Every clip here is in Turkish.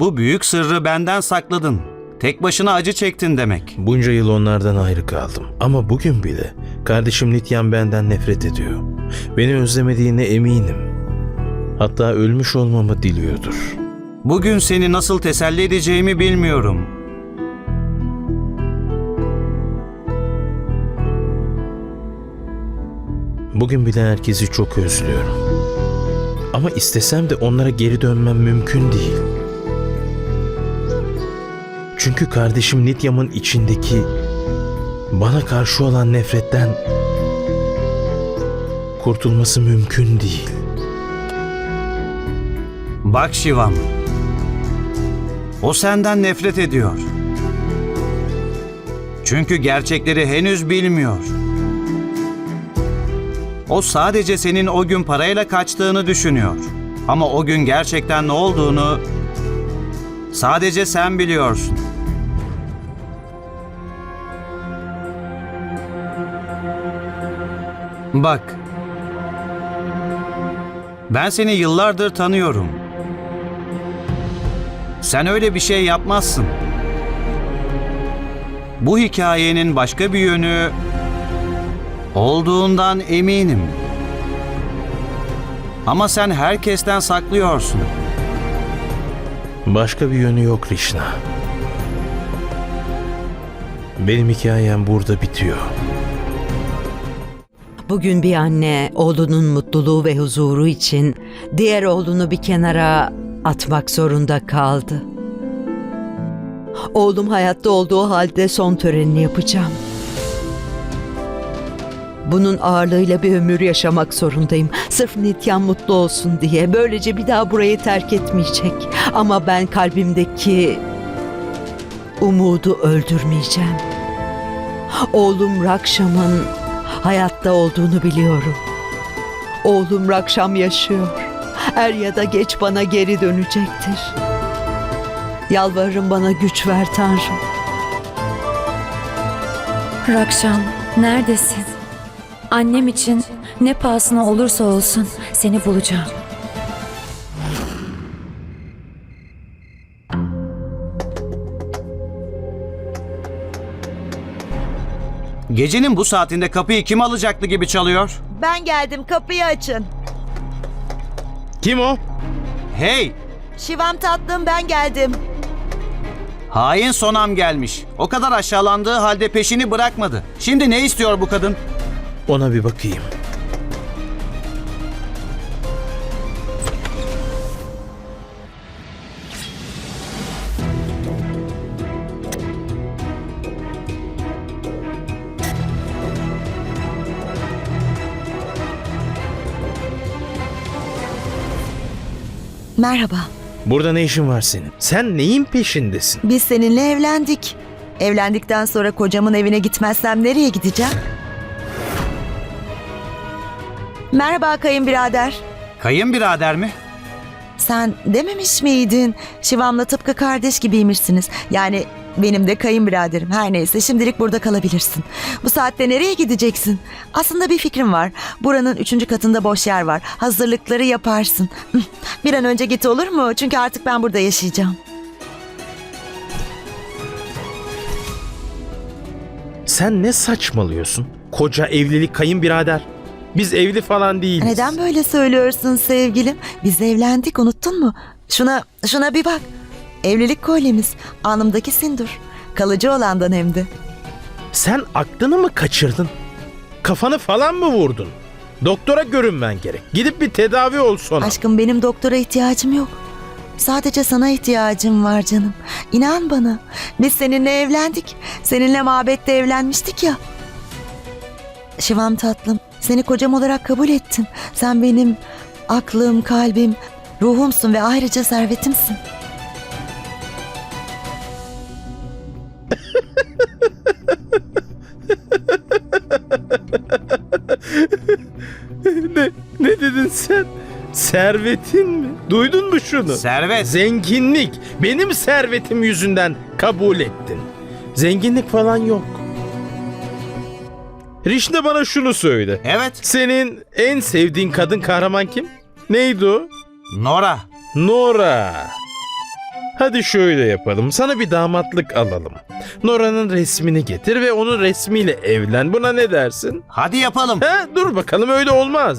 Bu büyük sırrı benden sakladın. Tek başına acı çektin demek. Bunca yıl onlardan ayrı kaldım. Ama bugün bile kardeşim Nityan benden nefret ediyor. Beni özlemediğine eminim. Hatta ölmüş olmamı diliyordur. Bugün seni nasıl teselli edeceğimi bilmiyorum. Bugün bile herkesi çok özlüyorum. Ama istesem de onlara geri dönmem mümkün değil. Çünkü kardeşim Nityam'ın içindeki bana karşı olan nefretten kurtulması mümkün değil. Bak Şivam. O senden nefret ediyor. Çünkü gerçekleri henüz bilmiyor. O sadece senin o gün parayla kaçtığını düşünüyor. Ama o gün gerçekten ne olduğunu sadece sen biliyorsun. Bak. Ben seni yıllardır tanıyorum. Sen öyle bir şey yapmazsın. Bu hikayenin başka bir yönü olduğundan eminim. Ama sen herkesten saklıyorsun. Başka bir yönü yok Rişna. Benim hikayem burada bitiyor. Bugün bir anne oğlunun mutluluğu ve huzuru için diğer oğlunu bir kenara atmak zorunda kaldı. Oğlum hayatta olduğu halde son törenini yapacağım. Bunun ağırlığıyla bir ömür yaşamak zorundayım. Sırf Nityan mutlu olsun diye. Böylece bir daha burayı terk etmeyecek. Ama ben kalbimdeki umudu öldürmeyeceğim. Oğlum Rakşam'ın hayatta olduğunu biliyorum. Oğlum Rakşam yaşıyor. Er ya da geç bana geri dönecektir. Yalvarırım bana güç ver Tanrım. Rakşam, neredesin? Annem için ne pahasına olursa olsun seni bulacağım. Gecenin bu saatinde kapıyı kim alacaktı gibi çalıyor? Ben geldim kapıyı açın. Kim o? Hey! Şivam tatlım ben geldim. Hain Sonam gelmiş. O kadar aşağılandığı halde peşini bırakmadı. Şimdi ne istiyor bu kadın? Ona bir bakayım. Merhaba. Burada ne işin var senin? Sen neyin peşindesin? Biz seninle evlendik. Evlendikten sonra kocamın evine gitmezsem nereye gideceğim? Merhaba kayınbirader. Kayınbirader mi? Sen dememiş miydin? Şivam'la tıpkı kardeş gibiymişsiniz. Yani benim de kayınbiraderim. Her neyse şimdilik burada kalabilirsin. Bu saatte nereye gideceksin? Aslında bir fikrim var. Buranın üçüncü katında boş yer var. Hazırlıkları yaparsın. Bir an önce git olur mu? Çünkü artık ben burada yaşayacağım. Sen ne saçmalıyorsun? Koca evlilik kayınbirader. Biz evli falan değiliz. Neden böyle söylüyorsun sevgilim? Biz evlendik unuttun mu? Şuna şuna bir bak. Evlilik kolyemiz. Alnımdaki sindur. Kalıcı olandan hem de. Sen aklını mı kaçırdın? Kafanı falan mı vurdun? Doktora görünmen gerek. Gidip bir tedavi ol sonra. Aşkım benim doktora ihtiyacım yok. Sadece sana ihtiyacım var canım. İnan bana. Biz seninle evlendik. Seninle mabette evlenmiştik ya. Şivam tatlım. Seni kocam olarak kabul ettim. Sen benim aklım, kalbim, ruhumsun ve ayrıca servetimsin. Ne, dedin sen? Servetin mi? Duydun mu şunu? Servet. Zenginlik. Benim servetim yüzünden kabul ettin. Zenginlik falan yok. Rişne bana şunu söyle. Evet. Senin en sevdiğin kadın kahraman kim? Neydi o? Nora. Nora. Hadi şöyle yapalım. Sana bir damatlık alalım. Nora'nın resmini getir ve onun resmiyle evlen. Buna ne dersin? Hadi yapalım. He, dur bakalım öyle olmaz.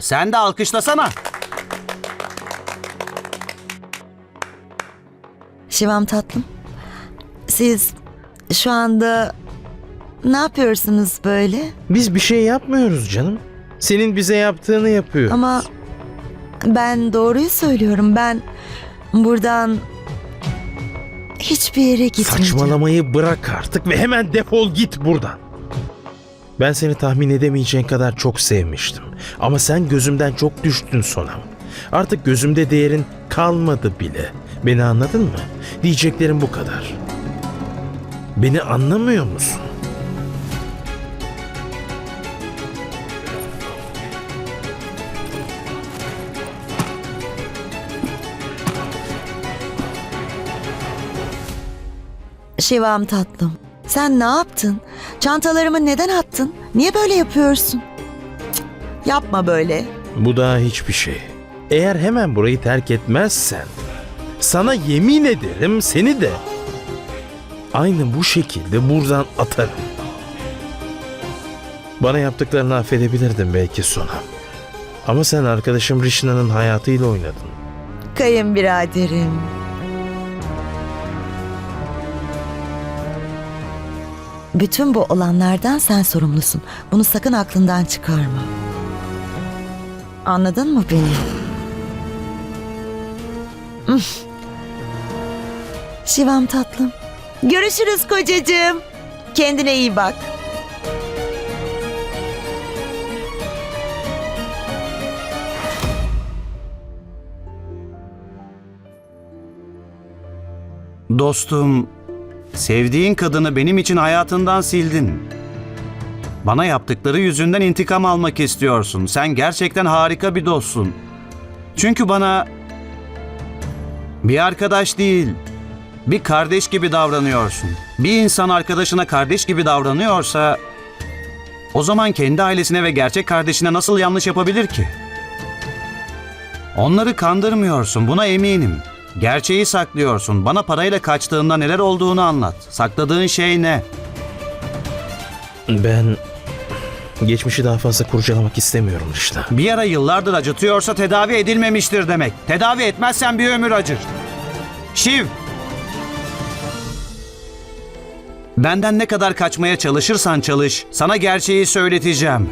Sen de alkışlasana. Şivam tatlım. Siz şu anda ne yapıyorsunuz böyle? Biz bir şey yapmıyoruz canım. Senin bize yaptığını yapıyoruz. Ama ben doğruyu söylüyorum. Ben buradan hiçbir yere gitmeyeceğim. Saçmalamayı bırak artık ve hemen defol git buradan. Ben seni tahmin edemeyeceğin kadar çok sevmiştim. Ama sen gözümden çok düştün Sonam. Artık gözümde değerin kalmadı bile. Beni anladın mı? Diyeceklerim bu kadar. Beni anlamıyor musun? Şivam tatlım. Sen ne yaptın? Çantalarımı neden attın? Niye böyle yapıyorsun? Cık, yapma böyle. Bu daha hiçbir şey. Eğer hemen burayı terk etmezsen sana yemin ederim seni de aynı bu şekilde buradan atarım. Bana yaptıklarını affedebilirdim belki sonra. Ama sen arkadaşım Rişna'nın hayatıyla oynadın. Kayınbiraderim. Bütün bu olanlardan sen sorumlusun. Bunu sakın aklından çıkarma. Anladın mı beni? Üf. Şivam tatlım. Görüşürüz kocacığım. Kendine iyi bak. Dostum, sevdiğin kadını benim için hayatından sildin. Bana yaptıkları yüzünden intikam almak istiyorsun. Sen gerçekten harika bir dostsun. Çünkü bana bir arkadaş değil, bir kardeş gibi davranıyorsun. Bir insan arkadaşına kardeş gibi davranıyorsa o zaman kendi ailesine ve gerçek kardeşine nasıl yanlış yapabilir ki? Onları kandırmıyorsun, buna eminim. Gerçeği saklıyorsun. Bana parayla kaçtığında neler olduğunu anlat. Sakladığın şey ne? Ben geçmişi daha fazla kurcalamak istemiyorum işte. Bir ara yıllardır acıtıyorsa tedavi edilmemiştir demek. Tedavi etmezsen bir ömür acır. Şiv! Benden ne kadar kaçmaya çalışırsan çalış, sana gerçeği söyleteceğim.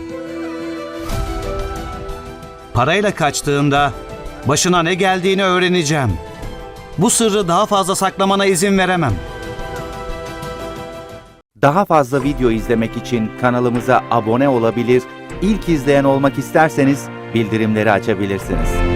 Parayla kaçtığında başına ne geldiğini öğreneceğim. Bu sırrı daha fazla saklamana izin veremem. Daha fazla video izlemek için kanalımıza abone olabilir, ilk izleyen olmak isterseniz bildirimleri açabilirsiniz.